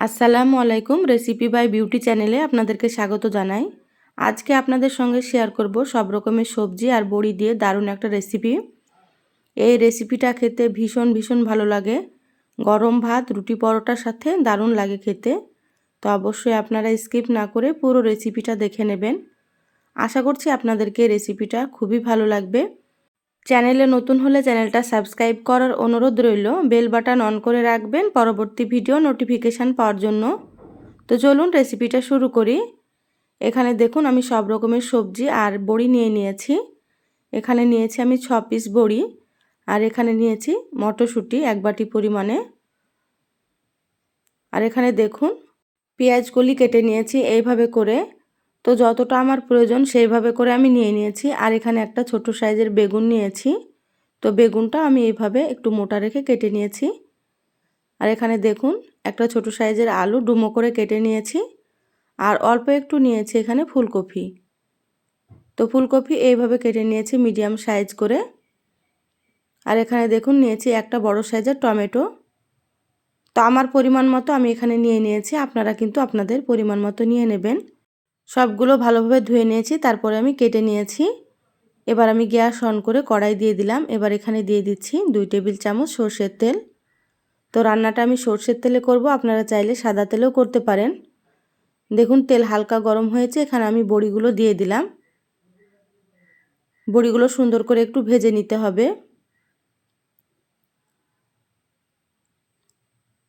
আসসালামু আলাইকুম recipe by beauty চ্যানেলে আপনাদেরকে স্বাগত জানাই। আজকে আপনাদের সঙ্গে শেয়ার করব সব রকমের সবজি আর বড়ি দিয়ে দারুণ একটা রেসিপি এই রেসিপিটা খেতে ভীষণ ভীষণ ভালো লাগে। গরম ভাত, রুটি পরোটার সাথে দারুণ লাগে খেতে। তো অবশ্যই আপনারা স্কিপ না করে পুরো রেসিপিটা দেখে নেবেন। আশা করছি আপনাদেরকে রেসিপিটা খুবই ভালো লাগবে। চ্যানেলে নতুন হলে চ্যানেলটা সাবস্ক্রাইব করার অনুরোধ রইল। বেল বাটন অন করে রাখবেন পরবর্তী ভিডিও নোটিফিকেশান পাওয়ার জন্য। তো চলুন রেসিপিটা শুরু করি। এখানে দেখুন, আমি সব রকমের সবজি আর বড়ি নিয়ে নিয়েছি। এখানে নিয়েছি আমি ছ পিস বড়ি আর এখানে নিয়েছি মটরশুঁটি এক বাটি পরিমাণে। আর এখানে দেখুন, পেঁয়াজগুলি কেটে নিয়েছি এইভাবে করে। তো যতটা আমার প্রয়োজন সেইভাবে করে আমি নিয়ে নিয়েছি। আর এখানে একটা ছোট সাইজের বেগুন নিয়েছি। তো বেগুনটা আমি এইভাবে একটু মোটা রেখে কেটে নিয়েছি। আর এখানে দেখুন, একটা ছোট সাইজের আলু ডুমো করে কেটে নিয়েছি। আর অল্প একটু নিয়েছি এখানে ফুলকপি। তো ফুলকপি এইভাবে কেটে নিয়েছি মিডিয়াম সাইজ করে। আর এখানে দেখুন, নিয়েছি একটা বড় সাইজের টমেটো। তো আমার পরিমাণ মতো আমি এখানে নিয়ে নিয়েছি। আপনারা কিন্তু আপনাদের পরিমাণ মতো নিয়ে নেবেন। সবগুলো ভালোভাবে ধুয়ে নিয়েছি, তারপরে আমি কেটে নিয়েছি। এবার আমি গ্যাস অন করে কড়াই দিয়ে দিলাম। এবার এখানে দিয়ে দিচ্ছি দুই টেবিল চামচ সর্ষের তেল। তো রান্নাটা আমি সর্ষের তেলে করব, আপনারা চাইলে সাদা তেলেও করতে পারেন। দেখুন, তেল হালকা গরম হয়েছে, এখানে আমি বড়িগুলো দিয়ে দিলাম। বড়িগুলো সুন্দর করে একটু ভেজে নিতে হবে।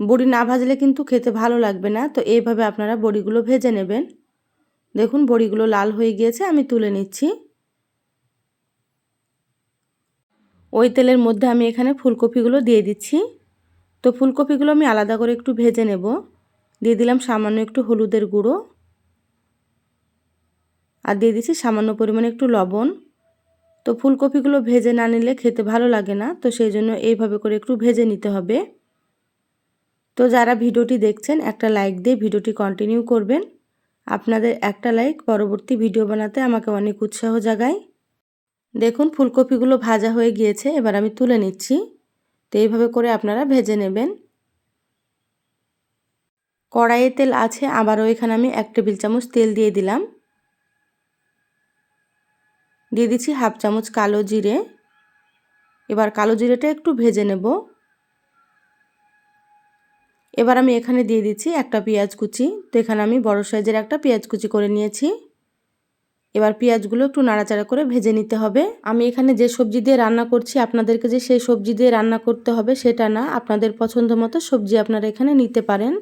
বড়ি না ভাজলে কিন্তু খেতে ভালো লাগবে না, তো এইভাবে আপনারা বড়িগুলো ভেজে নেবেন। দেখুন বড়িগুলো লাল হয়ে গিয়েছে, আমি তুলে নিচ্ছি। ওই তেলের মধ্যে আমি এখানে ফুলকপিগুলো দিয়ে দিচ্ছি। তো ফুলকপিগুলো আমি আলাদা করে একটু ভেজে নেব। দিয়ে দিলাম সামান্য একটু হলুদের গুঁড়ো। আর দিয়ে দিচ্ছি সামান্য পরিমাণে একটু লবণ। তো ফুলকপিগুলো ভেজে না নিলে খেতে ভালো লাগে না, তো সেই জন্য এইভাবে করে একটু ভেজে নিতে হবে। তো যারা ভিডিওটি দেখছেন, একটা লাইক দিয়ে ভিডিওটি কন্টিনিউ করবেন। আপনাদের একটা লাইক পরবর্তী ভিডিও বানাতে আমাকে অনেক উৎসাহ জাগায়। দেখুন, ফুলকপিগুলো ভাজা হয়ে গিয়েছে, এবার আমি তুলে নিচ্ছি। তো এইভাবে করে আপনারা ভেজে নেবেন। কড়াইয়ে তেল আছে, আবারও এখানে আমি এক টেবিল চামচ তেল দিয়ে দিলাম। দিয়ে দিচ্ছি হাফ চামচ কালো জিরে। এবার কালো জিরেটা একটু ভেজে নেব। এবার আমি এখানে দিয়ে দিচ্ছি একটা পেঁয়াজ কুচি। তো এখানে আমি বড় সাইজের একটা পেঁয়াজ কুচি করে নিয়েছি। এবার পেঁয়াজগুলো একটু নাড়াচাড়া করে ভেজে নিতে হবে। আমি এখানে যে সবজি দিয়ে রান্না করছি, আপনাদেরকে যে সেই সবজি দিয়ে রান্না করতে হবে সেটা না, আপনাদের পছন্দ মতো সবজি আপনারা এখানে নিতে পারেন।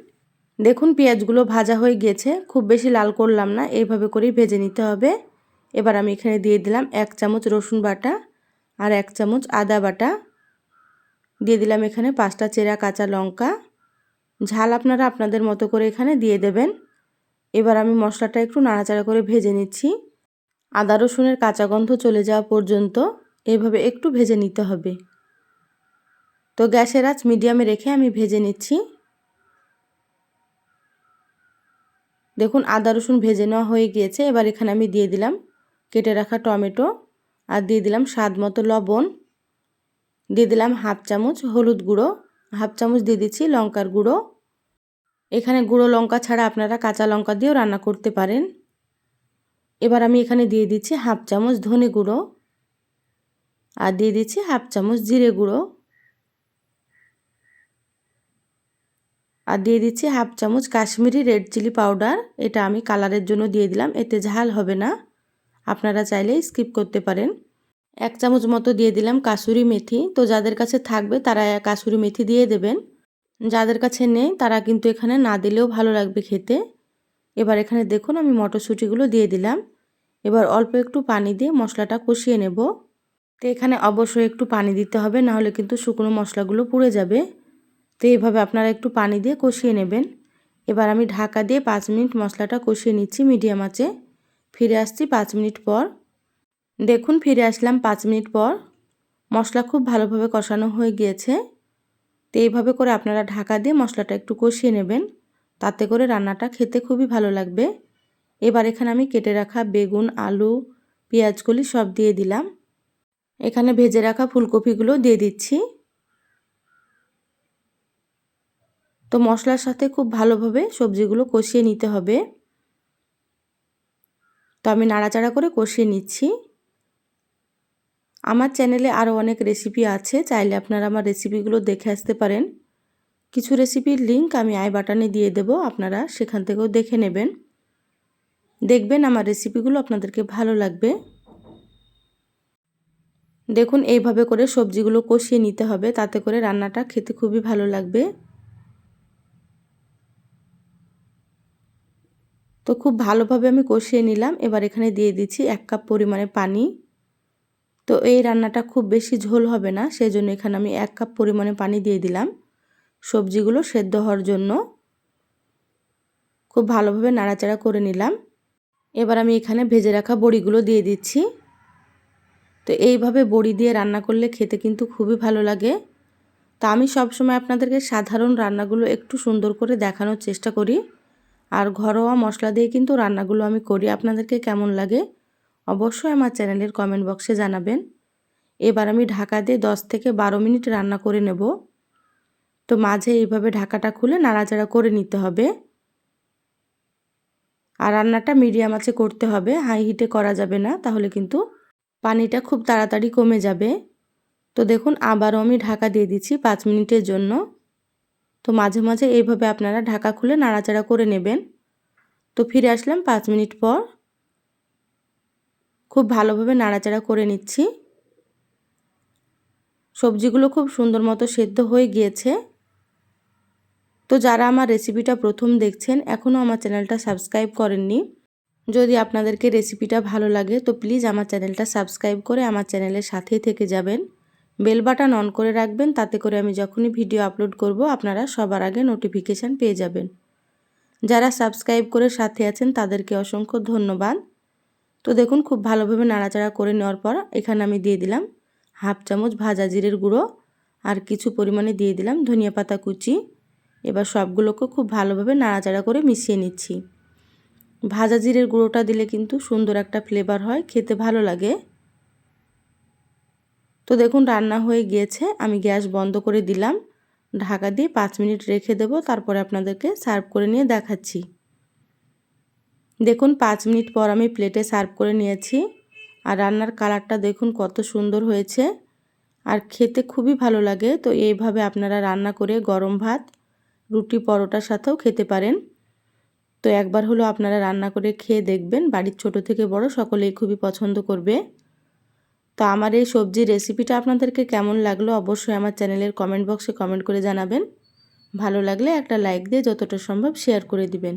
দেখুন পেঁয়াজগুলো ভাজা হয়ে গিয়েছে খুব বেশি লাল করলাম না, এইভাবে করেই ভেজে নিতে হবে। এবার আমি এখানে দিয়ে দিলাম এক চামচ রসুন বাটা আর এক চামচ আদা বাটা। দিয়ে দিলাম এখানে পাঁচটা চেরা কাঁচা লঙ্কা। ঝাল আপনারা আপনাদের মতো করে এখানে দিয়ে দেবেন। এবার আমি মশলাটা একটু নাড়াচাড়া করে ভেজে নিচ্ছি। আদা, রসুনের কাঁচা গন্ধ চলে যাওয়া পর্যন্ত এইভাবে একটু ভেজে নিতে হবে। তো গ্যাসের আঁচ মিডিয়ামে রেখে আমি ভেজে নিচ্ছি। দেখুন, আদা, রসুন ভেজে নেওয়া হয়ে গিয়েছে। এবার এখানে আমি দিয়ে দিলাম কেটে রাখা টমেটো আর দিয়ে দিলাম স্বাদ মতো লবণ। দিয়ে দিলাম হাফ চামচ হলুদ গুঁড়ো। হাফ চামচ দিয়ে দিচ্ছি লঙ্কার গুঁড়ো। এখানে গুঁড়ো লঙ্কা ছাড়া আপনারা কাঁচা লঙ্কা দিয়েও রান্না করতে পারেন। এবার আমি এখানে দিয়ে দিচ্ছি হাফ চামচ ধনে গুঁড়ো আর দিয়ে দিচ্ছি হাফ চামচ জিরে গুঁড়ো। আর দিয়ে দিচ্ছি হাফ চামচ কাশ্মীরি রেড চিলি পাউডার। এটা আমি কালারের জন্য দিয়ে দিলাম, এতে ঝাল হবে না। আপনারা চাইলে স্কিপ করতে পারেন। এক চামচ মতো দিয়ে দিলাম কাসুরি মেথি। তো যাদের কাছে থাকবে তারা কাসুরি মেথি দিয়ে দেবেন। যাদের কাছে নেই তারা কিন্তু এখানে না দিলেও ভালো লাগবে খেতে। এবার এখানে দেখুন আমি মটরশুঁটিগুলো দিয়ে দিলাম। এবার অল্প একটু পানি দিয়ে মশলাটা কষিয়ে নেব। তো এখানে অবশ্যই একটু পানি দিতে হবে, নাহলে কিন্তু শুকনো মশলাগুলো পুড়ে যাবে। তো এইভাবে আপনারা একটু পানি দিয়ে কষিয়ে নেবেন। এবার আমি ঢাকা দিয়ে পাঁচ মিনিট মশলাটা কষিয়ে নিচ্ছি মিডিয়াম আঁচে। ফিরে আসছি পাঁচ মিনিট পর। দেখুন, ফিরে আসলাম পাঁচ মিনিট পর। মশলা খুব ভালোভাবে কষানো হয়ে গিয়েছে। তো এইভাবে করে আপনারা ঢাকা দিয়ে মশলাটা একটু কষিয়ে নেবেন। তাতে করে রান্নাটা খেতে খুবই ভালো লাগবে। এবার এখানে আমি কেটে রাখা বেগুন, আলু পেঁয়াজগুলি সব দিয়ে দিলাম। এখানে ভেজে রাখা ফুলকপিগুলো দিয়ে দিচ্ছি। তো মশলার সাথে খুব ভালোভাবে সবজিগুলো কষিয়ে নিতে হবে। তো আমি নাড়াচাড়া করে কষিয়ে নিচ্ছি। আমার চ্যানেলে আরও অনেক রেসিপি আছে, চাইলে আপনারা আমার রেসিপিগুলো দেখে আসতে পারেন। কিছু রেসিপির লিংক আমি আই বাটনে দিয়ে দেব, আপনারা সেখান থেকেও দেখে নেবেন। দেখবেন আমার রেসিপিগুলো আপনাদেরকে ভালো লাগবে। দেখুন, এইভাবে করে সবজিগুলো কষিয়ে নিতে হবে, তাতে করে রান্নাটা খেতে খুবই ভালো লাগবে। তো খুব ভালোভাবে আমি কষিয়ে নিলাম, এবার এখানে দিয়ে দিচ্ছি এক কাপ পরিমাণে পানি। তো এই রান্নাটা খুব বেশি ঝোল হবে না সেই জন্য এখানে আমি এক কাপ পরিমাণে পানি দিয়ে দিলাম। সবজিগুলো সেদ্ধ হওয়ার জন্য খুব ভালোভাবে নাড়াচাড়া করে নিলাম। এবার আমি এখানে ভেজে রাখা বড়িগুলো দিয়ে দিচ্ছি। তো এইভাবে বড়ি দিয়ে রান্না করলে খেতে কিন্তু খুবই ভালো লাগে। তা আমি সবসময় আপনাদেরকে সাধারণ রান্নাগুলো একটু সুন্দর করে দেখানোর চেষ্টা করি। আর ঘরোয়া মশলা দিয়ে কিন্তু রান্নাগুলো আমি করি। আপনাদেরকে কেমন লাগে অবশ্যই আমার চ্যানেলের কমেন্ট বক্সে জানাবেন। এবার আমি ঢাকা দিয়ে দশ থেকে বারো মিনিট রান্না করে নেব। তো মাঝে এইভাবে ঢাকাটা খুলে নাড়াচাড়া করে নিতে হবে। আর রান্নাটা মিডিয়াম আছে করতে হবে। হাই হিটে করা যাবে না, তাহলে কিন্তু পানিটা খুব তাড়াতাড়ি কমে যাবে। তো দেখুন, আবারও আমি ঢাকা দিয়ে দিচ্ছি পাঁচ মিনিটের জন্য। তো মাঝে মাঝে এইভাবে আপনারা ঢাকা খুলে নাড়াচাড়া করে নেবেন। তো ফিরে আসলাম পাঁচ মিনিট পর। খুব ভালোভাবে নাড়াচাড়া করে নিচ্ছি। সবজিগুলো খুব সুন্দর মতো সেদ্ধ হয়ে গিয়েছে। তো যারা আমার রেসিপিটা প্রথম দেখছেন, এখনও আমার চ্যানেলটা সাবস্ক্রাইব করেননি, যদি আপনাদেরকে রেসিপিটা ভালো লাগে, তো প্লিজ আমার চ্যানেলটা সাবস্ক্রাইব করে আমার চ্যানেলের সাথেই থেকে যাবেন। বেল বাটন অন করে রাখবেন, তাতে করে আমি যখনই ভিডিও আপলোড করব, আপনারা সবার আগে নোটিফিকেশান পেয়ে যাবেন। যারা সাবস্ক্রাইব করে সাথে আছেন, তাদেরকে অসংখ্য ধন্যবাদ। তো দেখুন, খুব ভালোভাবে নাড়াচাড়া করে নেওয়ার পর এখানে আমি দিয়ে দিলাম হাফ চামচ ভাজা জিরের গুঁড়ো আর কিছু পরিমাণে দিয়ে দিলাম ধনিয়া পাতা কুচি। এবার সবগুলোকে খুব ভালোভাবে নাড়াচাড়া করে মিশিয়ে নিচ্ছি। ভাজা জিরের গুঁড়োটা দিলে কিন্তু সুন্দর একটা ফ্লেভার হয়, খেতে ভালো লাগে। তো দেখুন, রান্না হয়ে গিয়েছে। আমি গ্যাস বন্ধ করে দিলাম। ঢাকা দিয়ে পাঁচ মিনিট রেখে দেবো, তারপরে আপনাদেরকে সার্ভ করে নিয়ে দেখাচ্ছি। দেখুন, পাঁচ মিনিট পর আমি প্লেটে সার্ভ করে নিয়েছি। আর রান্নার কালারটা দেখুন, কত সুন্দর হয়েছে। আর খেতে খুবই ভালো লাগে, তো এইভাবে আপনারা রান্না করে গরম ভাত, রুটি, পরোটার সাথেও খেতে পারেন। তো একবার হলো আপনারা রান্না করে খেয়ে দেখবেন, বাড়ির ছোট থেকে বড় সকলেই খুবই পছন্দ করবে। তো আমার এই সবজির রেসিপিটা আপনাদেরকে কেমন লাগল অবশ্যই আমার চ্যানেলের কমেন্ট বক্সে কমেন্ট করে জানাবেন। ভালো লাগলে একটা লাইক দিয়ে যতটা সম্ভব শেয়ার করে দিবেন।